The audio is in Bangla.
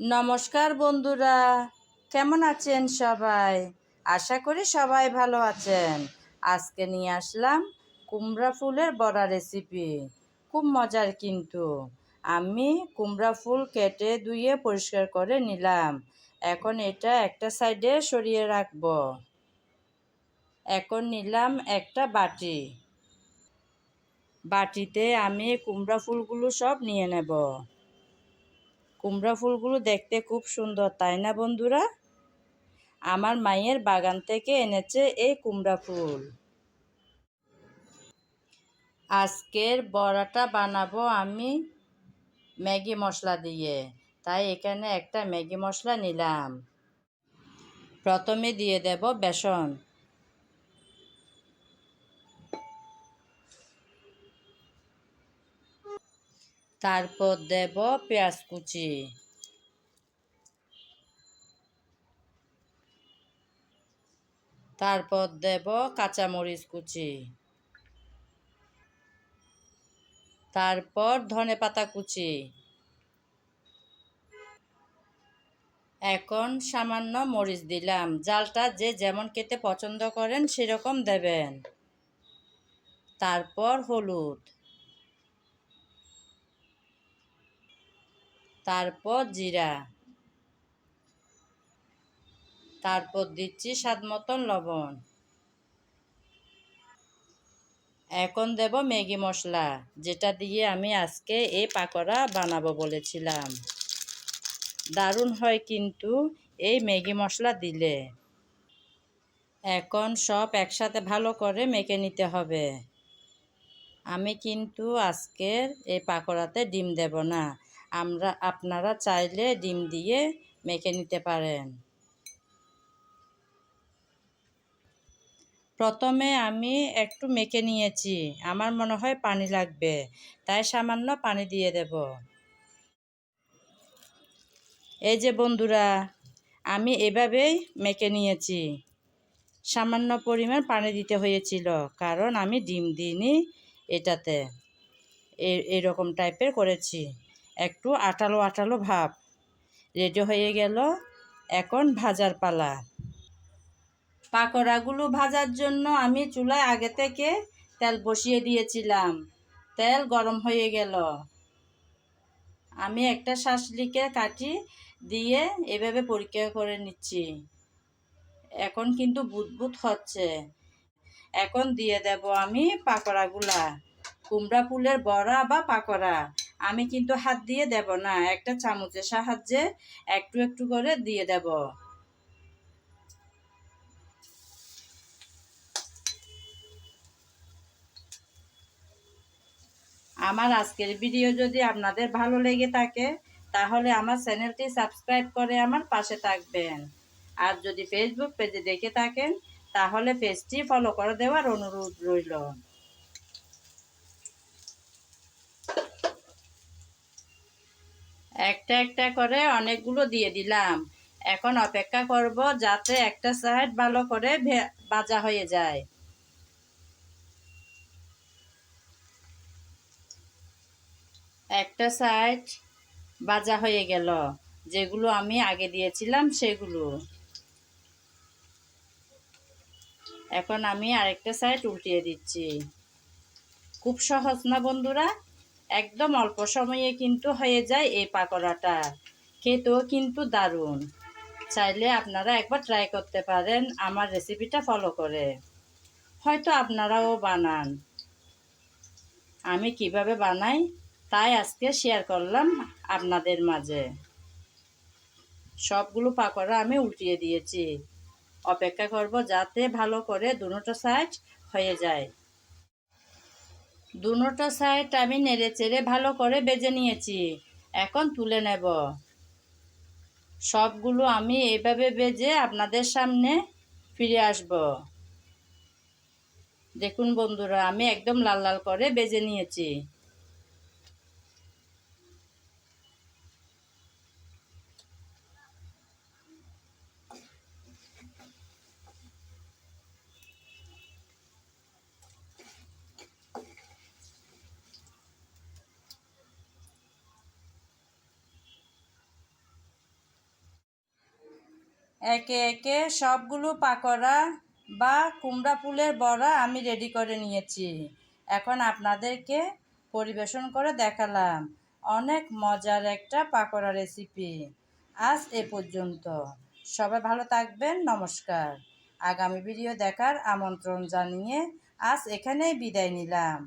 নমস্কার বন্ধুরা, কেমন আছেন সবাই? আশা করি সবাই ভালো আছেন। আজকে নিয়ে আসলাম কুমড়া ফুলের বড়া রেসিপি খুব মজার কিন্তু। আমি কুমড়া ফুল কেটে ধুয়ে পরিষ্কার করে নিলাম। এখন এটা একটা সাইডে সরিয়ে রাখব। এখন নিলাম একটা বাটি। বাটিতে আমি কুমড়া ফুলগুলো সব নিয়ে নেব। কুমড়া ফুলগুলো দেখতে খুব সুন্দর, তাই না বন্ধুরা? আমার মায়ের বাগান থেকে এনেছে এই কুমড়া ফুল। আজকের বড়াটা বানাবো আমি ম্যাগি মশলা দিয়ে। তাই এখানে একটা ম্যাগি মশলা নিলাম। প্রথমে দিয়ে দেব বেসন। তারপর দেব পেঁয়াজ কুচি। তারপর দেব কাঁচামরিচ কুচি। তারপর ধনে পাতা কুচি। এখন সামান্য মরিচ দিলাম। জালটা যে যেমন খেতে পছন্দ করেন সেরকম দেবেন। তারপর হলুদ। তারপর জিরা। তারপর দিচ্ছি স্বাদ মতন লবণ। এখন দেব ম্যাগি মশলা, যেটা দিয়ে আমি আজকে এই পাকোড়া বানাবো বলেছিলাম। দারুণ হয় কিন্তু এই ম্যাগি মশলা দিলে। এখন সব একসাথে ভালো করে মেখে নিতে হবে। আমি কিন্তু আজকের এই পাকোড়াতে ডিম দেব না। আমরা, আপনারা চাইলে ডিম দিয়ে মেখে নিতে পারেন। প্রথমে আমি একটু মেখে নিয়েছি। আমার মনে হয় পানি লাগবে, তাই সামান্য পানি দিয়ে দেব। এই যে বন্ধুরা, আমি এভাবেই মেখে নিয়েছি। সামান্য পরিমাণ পানি দিতে হয়েছিল, কারণ আমি ডিম দিইনি এটাতে। এরকম টাইপের করেছি। একটু আটালো আটালো ভাব। রেডি হয়ে গেল এখন ভাজার পালা। পাকোড়াগুলো ভাজার জন্য আমি চুলায় আগে থেকে তেল বসিয়ে দিয়েছিলাম। তেল গরম হয়ে গেল। আমি একটা শাসলিকে কাটি দিয়ে এভাবে পরীক্ষা করে নিচ্ছি। এখন কিন্তু বুদবুদ হচ্ছে। এখন দিয়ে দেব আমি পাকোড়াগুলা। কুমড়া ফুলের বড়া বা পাকোড়া। আমি কিন্তু হাত দিয়ে দেব না, একটা চামচের সাহায্যে একটু একটু করে দিয়ে দেব। আমার আজকের ভিডিও যদি আপনাদের ভালো লেগে থাকে, তাহলে আমার চ্যানেলটি সাবস্ক্রাইব করে আমার পাশে থাকবেন। আর যদি ফেসবুক পেজে দেখে থাকেন, তাহলে পেজটি ফলো করে দেওয়ার অনুরোধ রইল। একটা একটা করে অনেকগুলো দিয়ে দিলাম। এখন অপেক্ষা করব যাতে একটা সাইড ভালো করে ভাজা হয়ে যায়। একটা সাইড ভাজা হয়ে গেল। যেগুলো আমি আগে দিয়েছিলাম সেগুলো। এখন আমি আরেকটা সাইড উল্টিয়ে দিচ্ছি। খুব সহজ না বন্ধুরা? একদম অল্প সময়ে কিন্তু হয়ে যায় এই পাকোড়াটা। খেতেও কিন্তু দারুণ। চাইলে আপনারা একবার ট্রাই করতে পারেন আমার রেসিপিটা ফলো করে। হয়তো আপনারাও বানান। আমি কীভাবে বানাই তাই আজকে শেয়ার করলাম আপনাদের মাঝে। সবগুলো পাকোড়া আমি উল্টিয়ে দিয়েছি। অপেক্ষা করব যাতে ভালো করে দুটো সাইড হয়ে যায়। দুটো সাইড আমি নেড়ে চেড়ে ভালো করে বেজে নিয়েছি। এখন তুলে নেব। সবগুলো আমি এভাবে বেজে আপনাদের সামনে ফিরে আসব। দেখুন বন্ধুরা, আমি একদম লাল লাল করে বেজে নিয়েছি। একে একে সবগুলো পাকোড়া বা কুমড়া ফুলের বড়া আমি রেডি করে নিয়েছি। এখন আপনাদেরকে পরিবেশন করে দেখালাম। অনেক মজার একটা পাকোড়া রেসিপি আজ এ পর্যন্ত। সবাই ভালো থাকবেন। নমস্কার। আগামী ভিডিও দেখার আমন্ত্রণ জানিয়ে আজ এখানেই বিদায় নিলাম।